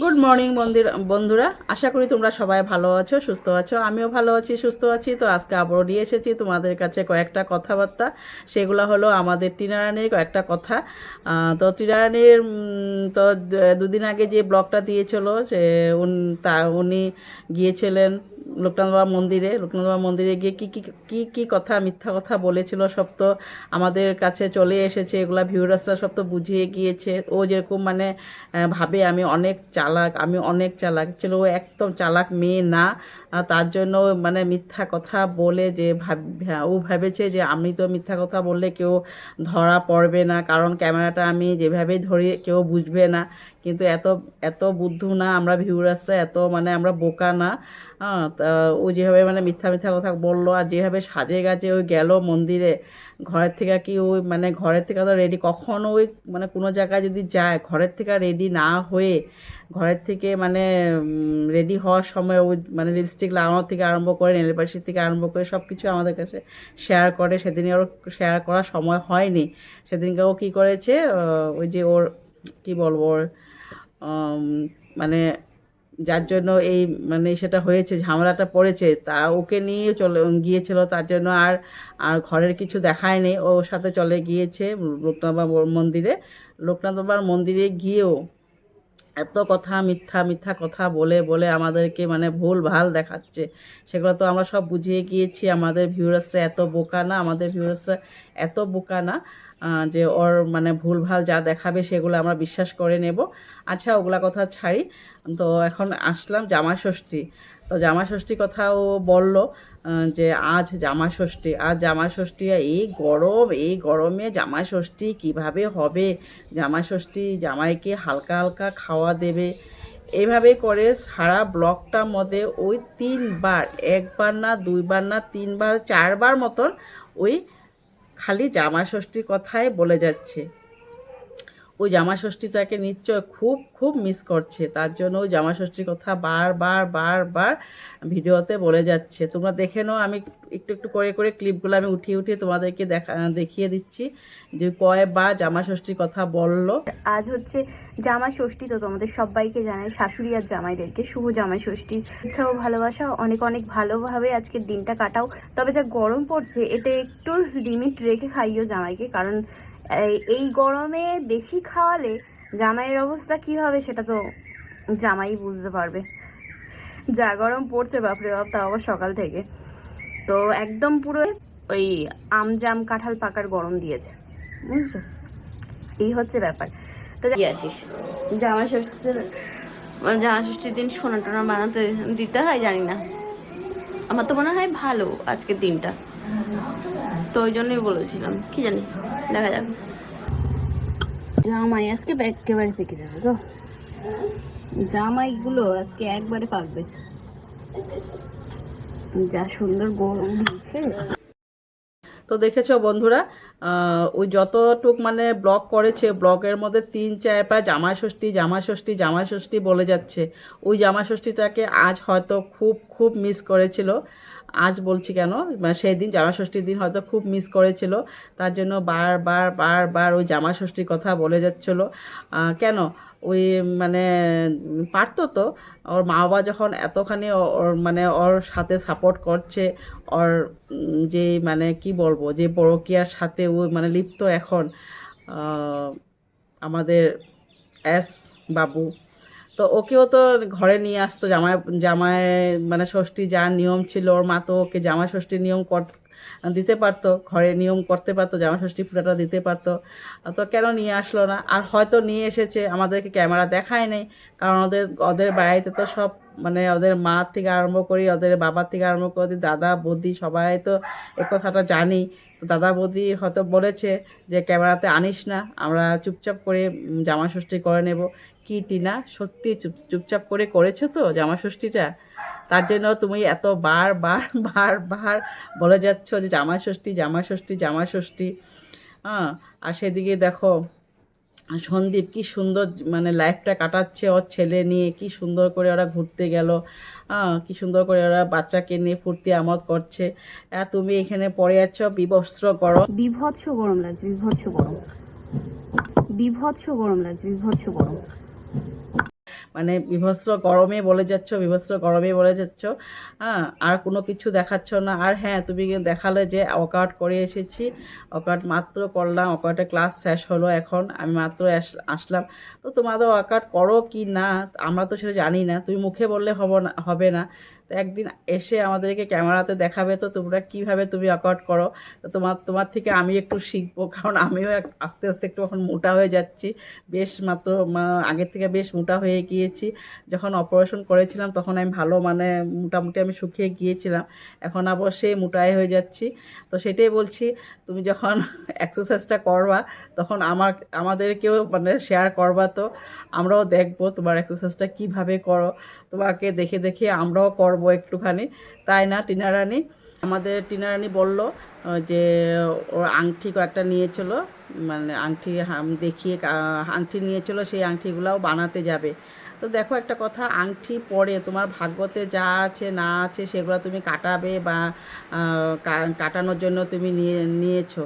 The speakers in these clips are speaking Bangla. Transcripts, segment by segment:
গুড মর্নিং বন্ধুরা বন্ধুরা। আশা করি তোমরা সবাই ভালো আছো, সুস্থ আছো। আমিও ভালো আছি, সুস্থ আছি। তো আজকে আবারও নিয়ে এসেছি তোমাদের কাছে কয়েকটা কথাবার্তা। সেগুলো হলো আমাদের টিনারানির কয়েকটা কথা। তো টিনারানির তো দুদিন আগে যে ব্লগটা দিয়েছিল, সে তা উনি গিয়েছিলেন লোকনাথ বাবা মন্দিরে লোকনাথ বাবা মন্দিরে গিয়ে কী কী কী কী কথা, মিথ্যা কথা বলেছিল সব তো আমাদের কাছে চলে এসেছে, এগুলা ভিউরাসরা সব তো বুঝিয়ে গিয়েছে। ও যেরকম মানে ভাবে, আমি অনেক চালাক, আমি অনেক চালাক। ছিল ও একদম চালাক মেয়ে না তার জন্য মানে মিথ্যা কথা বলে যে ও ভেবেছে যে আমি তো মিথ্যা কথা বললে কেউ ধরা পড়বে না। কারণ ক্যামেরাটা আমি যেভাবেই ধরি, কেউ বুঝবে না। কিন্তু এত এত বুদ্ধু না, আমরা ভিউরার্সরা এত মানে আমরা বোকা না। হ্যাঁ তা ও যেভাবে মানে মিথ্যা মিথ্যা কথা বলল আর যেভাবে সাজে গাছে ওই গেল মন্দিরে, ঘরের থেকে কি ওই মানে ঘরের থেকে তো রেডি কখনো ওই মানে কোনো জায়গায় যদি যায়, ঘরের থেকে রেডি না হয়ে ঘরের থেকে মানে রেডি হওয়ার সময় ওই মানে লিপস্টিক লাগানোর থেকে আরম্ভ করে নেল পালিশের থেকে আরম্ভ করে সব কিছু আমাদের কাছে শেয়ার করে। সেদিনই ওর শেয়ার করার সময় হয়নি। সেদিনকে ও কী করেছে ওই যে ওর, কি বলব, ওর মানে যার জন্য এই মানে সেটা হয়েছে, ঝামেলাটা পড়েছে, তা ওকে নিয়ে চলে, গিয়েছিল, তার জন্য আর আর ঘরের কিছু দেখায়নি। ওর সাথে চলে গিয়েছে লোকনাথ বাবার মন্দিরে। লোকনাথ বাবার মন্দিরে গিয়েও এত কথা মিথ্যা মিথ্যা কথা বলে বলে আমাদেরকে মানে ভুল ভালো দেখাচ্ছে। সেগুলো তো আমরা সব বুঝিয়ে গিয়েছি। আমাদের ভিউরাসরা এত বোকা না, আমাদের ভিউরাসরা এত বোকা না। যে ওর মানে ভুল ভালো যা দেখাবে সেগুলো আমরা বিশ্বাস করে নেব। আচ্ছা ওগুলা কথা ছাড়ি। তো এখন আসলাম জামা ষষ্ঠী তো জামা ষষ্ঠী কথা ও বলল যে আজ জামা ষষ্ঠী আজ জামা ষষ্ঠী এই গরম, এই গরমে জামা ষষ্ঠী কীভাবে হবে? জামা ষষ্ঠী জামাইকে হালকা হালকা খাওয়া দেবে। এইভাবে করে সারা ব্লকটার মধ্যে ওই তিনবার, একবার না, দুইবার না, তিনবার, চারবার মতন ওই খালি জামা ষষ্ঠীর কথাই বলে যাচ্ছে। ওই জামা ষষ্ঠীটাকে নিশ্চয় খুব খুব মিস করছে। তার জন্য ওই জামা ষষ্ঠীর কথা বারবার বারবার ভিডিওতে বলে যাচ্ছে। তোমরা দেখে নাও, আমি একটু একটু করে করে ক্লিপগুলো আমি উঠিয়ে উঠিয়ে তোমাদেরকে দেখা, দেখিয়ে দিচ্ছি যে কয়বার জামা ষষ্ঠীর কথা বলল। আজ হচ্ছে জামা ষষ্ঠী তো তোমাদের সবাইকে জানাই, শাশুড়ি আর জামাইদেরকে শুভ জামাই ষষ্ঠী ইচ্ছা ও ভালোবাসা অনেক অনেক ভালোভাবে আজকের দিনটা কাটাও। তবে যা গরম পড়ছে, এটা একটু লিমিট রেখে খাইও জামাইকে, কারণ এই- গরমে বেশি খাওয়ালে জামাইয়ের অবস্থা কি হবে সেটা তো জামাই বুঝতে পারবে। যা গরম পড়ছে, বাপরে বাপ, তাও আবার সকাল থেকে। তো একদম পুরো ওই আম জাম কাঁঠাল পাকার গরম দিয়েছে, বুঝছ? এই হচ্ছে ব্যাপার। তো আসিস। জামা ষষ্ঠীর মানে জামা ষষ্ঠীর দিন সোনা টোনা বানাতে দিতে হয়, জানি না। আমার তো মনে হয় ভালো আজকের দিনটা। তো ওই জন্যই বলেছিলাম। কি জানি দেখা যাক। জামাই আজকে একেবারে পেকে যাবে তো? জামাইগুলো আজকে একবারে পাকবে। যা সুন্দর গরম দিচ্ছে তো দেখেছ বন্ধুরা ওই যতটুক মানে ব্লগ করেছে ব্লগের মধ্যে তিন চার প্রায় জামা ষষ্ঠী জামা ষষ্ঠী জামা ষষ্ঠী বলে যাচ্ছে। ওই জামা ষষ্ঠীটাকে আজ হয়তো খুব খুব মিস করেছিল। আজ বলছি কেন? সেই দিন জামা ষষ্ঠীর দিন হয়তো খুব মিস করেছিল। তার জন্য বারবার বারবার ওই জামা ষষ্ঠীর কথা বলে যাচ্ছিল। কেন? ওই মানে পারতো তো। ওর মা বাবা যখন এতখানি ওর মানে ওর সাথে সাপোর্ট করছে, ওর যে মানে কি বলব, যে, পরকীয়ার সাথে ও মানে লিপ্ত এখন আমাদের এস বাবু তো ওকেও তো ঘরে নিয়ে আসতো, জামাই জামাই মানে ষষ্ঠী যা নিয়ম ছিল, ওর মা তো ওকে জামাই ষষ্ঠীর নিয়ম কর দিতে পারতো, ঘরে নিয়ম করতে পারতো জামা ষষ্ঠী পুরাটা দিতে পারতো। তো কেন নিয়ে আসলো না? আর হয়তো নিয়ে এসেছে, আমাদেরকে ক্যামেরা দেখায় নেই, কারণ ওদের ওদের বাড়িতে তো সব মানে ওদের মা থেকে আরম্ভ করি, ওদের বাবার থেকে আরম্ভ করে, দাদা, বৌদি সবাই তো এ কথাটা জানি। তো দাদা, বৌদি হয়তো বলেছে যে, ক্যামেরাতে আনিস না, আমরা চুপচাপ করে জামা ষষ্ঠী করে নেব। কি টিনা? সত্যি চুপ, চুপচাপ করে করেছ তো জামা ষষ্ঠীটা তার জন্য তুমি এত বার বার বার বার বলে যাচ্ছ যে জামা ষষ্ঠী জামা ষষ্ঠী জামা ষষ্ঠী হ্যাঁ আর সেদিকে দেখো, সন্দীপ কি সুন্দর মানে লাইফটা কাটাচ্ছে ওর ছেলে নিয়ে, কি সুন্দর করে ওরা ঘুরতে গেল। কি সুন্দর করে ওরা বাচ্চাকে নিয়ে ফুর্তি আমদ করছে। তুমি এখানে পড়ে যাচ্ছ বিবস্ত্র গরম। বিভৎস গরম লাগছে, বিভৎস গরম। বিভৎস গরম লাগছে, বিভৎস গরম। মানে বিভৎস গরমে বলে যাচ্ছ বিভৎস গরমে বলে যাচ্ছ। হ্যাঁ আর কোনো কিছু দেখাচ্ছ না। আর হ্যাঁ তুমি দেখালে যে ওয়ার্কআউট করে এসেছি। ওয়ার্কআউট মাত্র করলাম ওয়ার্কআউটের ক্লাস শেষ হলো এখন। আমি মাত্র আস- আসলাম। তো তোমাদের ওয়ার্কআউট করো কি না? আমরা তো সেটা জানি না। তুমি মুখে বললে হব না, হবে না। একদিন এসে আমাদেরকে ক্যামেরাতে দেখাবে, তো তোমরা কীভাবে তুমি ওয়ার্কআউট করো? তো তোমার তোমার থেকে আমি একটু শিখব, কারণ আমিও আস্তে আস্তে একটু এখন মোটা হয়ে যাচ্ছি। বেশ মাত্র আগের থেকে বেশ মোটা হয়ে গিয়েছি। যখন অপারেশন করেছিলাম, তখন আমি ভালো মানে মোটামুটি আমি শুকিয়ে গিয়েছিলাম। এখন আবার সেই মোটাই হয়ে যাচ্ছি। তো সেটাই বলছি, তুমি যখন এক্সারসাইজটা করবা, তখন আমার, আমাদেরকেও মানে শেয়ার করবা তো। আমরাও দেখব তোমার এক্সারসাইজটা কীভাবে করো। তোমাকে দেখে দেখে আমরাও করব। একটুখানি। তাই না, টিনা রানী? আমাদের টিনা রানী বলল যে ওর আংটি কয়েকটা নিয়েছিল মানে আংটি দেখিয়ে আংটি নিয়েছিল, সেই আংটিগুলাও বানাতে যাবে। তো দেখো একটা কথা, আংটি পরে তোমার ভাগ্যতে যা আছে, না আছে, সেগুলো তুমি কাটাবে বা কাটানোর জন্য তুমি নিয়ে, নিয়েছো।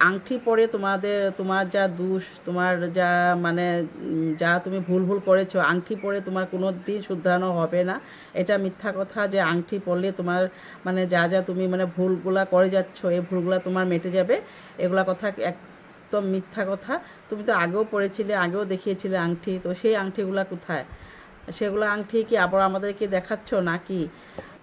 আংটি পরে তোমাদের, তোমার যা দুষ, তোমার যা মানে যা তুমি ভুল ভুল করেছ আংটি পরে তোমার কোনো দিন শুধরানো হবে না। এটা মিথ্যা কথা যে আংটি পরলে তোমার মানে যা যা তুমি মানে ভুলগুলা করে যাচ্ছ, এই ভুলগুলা তোমার মেটে যাবে। এগুলা কথা একদম মিথ্যা কথা। তুমি তো আগেও পড়েছিলে, আগেও দেখিয়েছিলে আংটি তো সেই আংটিগুলা কোথায়? সেগুলো আংটি কি আবার আমাদেরকে দেখাচ্ছ নাকি?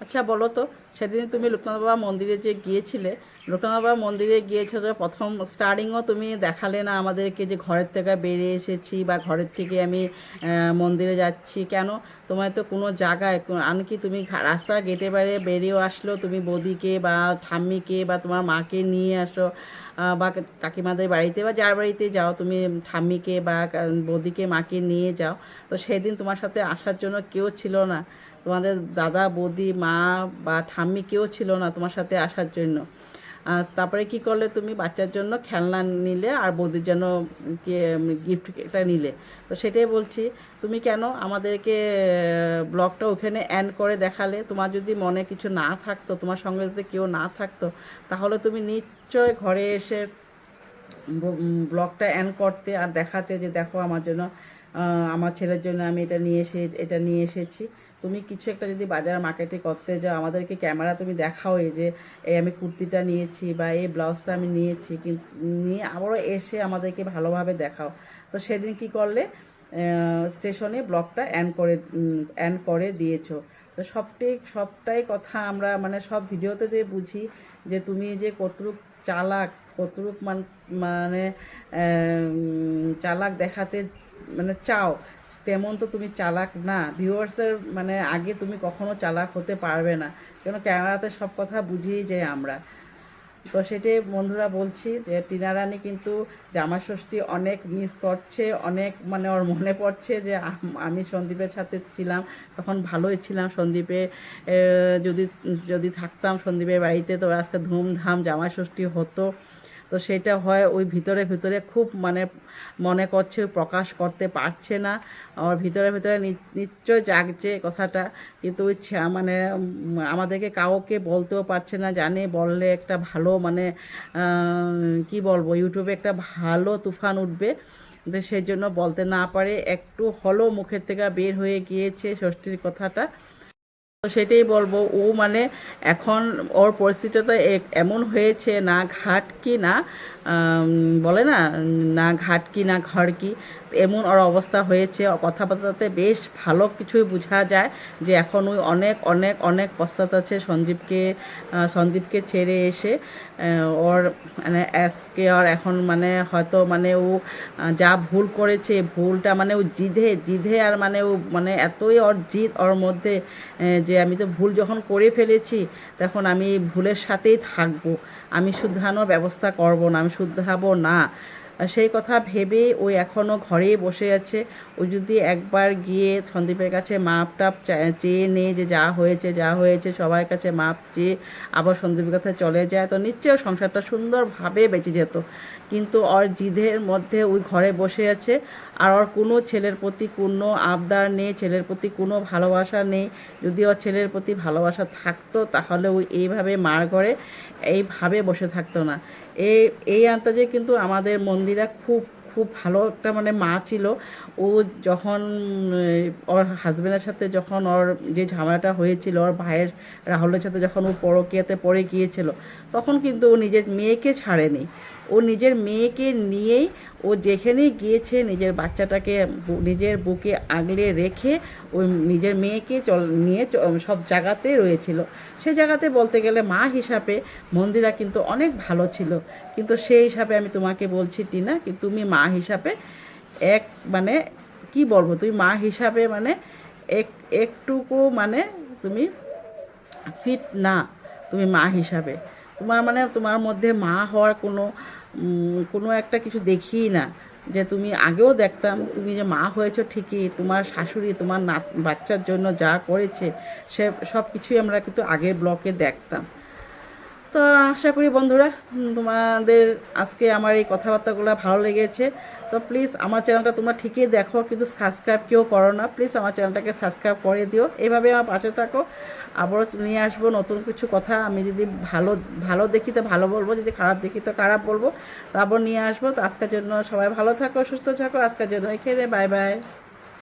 আচ্ছা বলো তো সেদিন তুমি লোকনাথ বাবা মন্দিরে যে গিয়েছিলে লোকনাথ বাবা মন্দিরে গিয়েছো যে প্রথম স্টার্টিংও তুমি দেখালে না আমাদেরকে যে ঘরের থেকে বেরিয়ে এসেছি বা ঘরের থেকে আমি মন্দিরে যাচ্ছি কেন? তোমার তো কোনো জায়গায় কো- এমনকি তুমি রাস্তার গেটে বাইরে বেরিয়েও আসলো? তুমি বৌদিকে বা ঠাম্মিকে বা তোমার মাকে নিয়ে আসো বা কাকিমাদের বাড়িতে বা যার বাড়িতে যাও, তুমি ঠাম্মিকে বা বৌদিকে, মাকে নিয়ে যাও। তো সেদিন তোমার সাথে আসার জন্য কেউ ছিল না। তোমাদের দাদা, বৌদি, মা বা ঠাম্মি কেউ ছিল না তোমার সাথে আসার জন্য। আর তারপরে কি করলে তুমি বাচ্চার জন্য খেলনা নিলে আর বৌদির জন্য গিফটটা নিলে? তো সেটাই বলছি, তুমি কেন আমাদেরকে ব্লগটা ওখানে অ্যান্ড করে দেখালে? তোমার যদি মনে কিছু না থাকতো, তোমার সঙ্গে যদি কেউ না থাকতো, তাহলে তুমি নিশ্চয় ঘরে এসে ব্লগটা অ্যান্ড করতে আর দেখাতে যে দেখো আমার জন্য আমার ছেলের জন্য আমি এটা নিয়ে এসে, এটা নিয়ে এসেছি। তুমি কিছু একটা যদি বাজার মার্কেটে করতে যাও, আমাদেরকে ক্যামেরা তুমি দেখাও এই যে, এই আমি কুর্তিটা নিয়েছি বা এই ব্লাউজটা আমি নিয়েছি কিন্তু নিয়ে আবারও এসে আমাদেরকে ভালোভাবে দেখাও। তো সেদিন কি করলে? স্টেশনে ব্লগটা অ্যান্ড করে অ্যান্ড করে দিয়েছ। তো সবটাই সবটাই কথা আমরা মানে সব ভিডিওতে দিয়ে বুঝি যে তুমি যে কতটুক চালাক, কতটুক মান মানে চালাক দেখাতে মানে চাও, তেমন তো তুমি চালাক না। ভিউয়ার্সের মানে আগে তুমি কখনো চালাক হতে পারবে না। কেন? ক্যামেরাতে সব কথা বুঝিয়ে যাই আমরা। তো সেটাই বন্ধুরা বলছি যে, টিনা রানী কিন্তু জামা ষষ্ঠী অনেক মিস করছে, অনেক মানে ওর মনে পড়ছে যে, আমি সন্দীপের সাথে ছিলাম, তখন ভালোই ছিলাম সন্দীপে। যদি যদি থাকতাম সন্দীপের বাড়িতে, তো আজকে ধুমধাম জামা ষষ্ঠী হতো। তো সেটা হয় ওই ভিতরে ভিতরে খুব মানে মনে করছে, প্রকাশ করতে পারছে না। আমার ভিতরে ভিতরে নিশ্চয় জাগছে কথাটা। কিন্তু ওই মানে আমাদেরকে কাউকে বলতেও পারছে না, জানে, বললে একটা ভালো মানে কি বলব, ইউটিউবে একটা ভালো তুফান উঠবে। তো সেই জন্য বলতে না পারে, একটু হলো মুখের থেকে বের হয়ে গিয়েছে ষষ্ঠীর কথাটা। তো সেটাই বলব ও মানে এখন ওর পরিস্থিতিটা এমন হয়েছে না ঘাট কি না বলে না না ঘাট কি, না ঘর কি, এমন ওর অবস্থা হয়েছে। কথাবার্তাতে বেশ ভালো কিছুই বোঝা যায় যে এখন ওই অনেক অনেক অনেক পস্তাত আছে সঞ্জীবকে সন্দীপকে ছেড়ে এসে ওর মানে আজকে ওর এখন মানে হয়তো মানে ও যা ভুল করেছে ভুলটা মানে ও জিধে জিধে আর মানে ও মানে এতই ওর জিদ ওর মধ্যে যে আমি তো ভুল যখন করে ফেলেছি, তখন আমি ভুলের সাথেই থাকব। আমি শুদ্ধানোর ব্যবস্থা করব না আমি শুদ্ধাবো না। সেই কথা ভেবে ওই এখনও ঘরেই বসে আছে। ও যদি একবার গিয়ে সন্দীপের কাছে মাপ টাপ চেয়ে নেয় যে যা হয়েছে যা হয়েছে, সবার কাছে মাপ চেয়ে আবার সন্দীপের কাছে চলে যায়, তো নিশ্চয় সংসারটা সুন্দরভাবে বেঁচে যেত। কিন্তু ওর জিদের মধ্যে ওই ঘরে বসে আছে। আর ওর কোনো ছেলের প্রতি কোনো আবদার নেই, ছেলের প্রতি কোনো ভালোবাসা নেই। যদি ওর ছেলের প্রতি ভালোবাসা থাকতো, তাহলে ওই এইভাবে মার ঘরে এইভাবে বসে থাকতো না। এই এই আন্তাজে কিন্তু আমাদের মন্দিরা খুব খুব ভালো একটা মানে মা ছিল। ও যখন ওর হাজব্যান্ডের সাথে যখন ওর যে ঝামেলাটা হয়েছিল, ওর ভাইয়ের রাহুলের সাথে যখন ও পরকিয়াতে পড়ে গিয়েছিল, তখন কিন্তু ও নিজের মেয়েকে ছাড়েনি। ও নিজের মেয়েকে নিয়েই ও যেখানেই গিয়েছে, নিজের বাচ্চাটাকে নিজের বুকে আগলে রেখে ওই নিজের মেয়েকে চল, নিয়ে সব জায়গাতে রয়েছিল। সেই জায়গাতে বলতে গেলে মা হিসাবে মন্দিরা কিন্তু অনেক ভালো ছিল। কিন্তু সেই হিসাবে আমি তোমাকে বলছি টিনা, কি তুমি মা হিসাবে এক মানে কি বলব, তুমি মা হিসাবে মানে এক, একটুকু মানে তুমি ফিট না, তুমি মা হিসাবে। তোমার মানে তোমার মধ্যে মা হওয়ার কোনো কোনো একটা কিছু দেখি না। যে তুমি আগেও দেখতাম, তুমি যে মা হয়েছো ঠিকই, তোমার শাশুড়ি, তোমার না বাচ্চার জন্য যা করেছে, সে সব কিছুই আমরা কিন্তু আগের ব্লকে দেখতাম। তো আশা করি বন্ধুরা তোমাদের আজকে আমার এই কথাবার্তাগুলো ভালো লেগেছে। তো প্লিজ আমার চ্যানেলটা তোমরা ঠিকই দেখো, কিন্তু সাবস্ক্রাইব কেউ করো না। প্লিজ আমার চ্যানেলটাকে সাবস্ক্রাইব করে দিও। এভাবে আমার পাশে থাকো। আবারও নিয়ে আসব নতুন কিছু কথা। আমি যদি ভালো ভালো দেখি তো ভালো বলব, যদি খারাপ দেখি তো খারাপ বলব। তারপর নিয়ে আসব। তো আজকের জন্য সবাই ভালো থাকো, সুস্থ থাকো। আজকের জন্য এখানে বাই বাই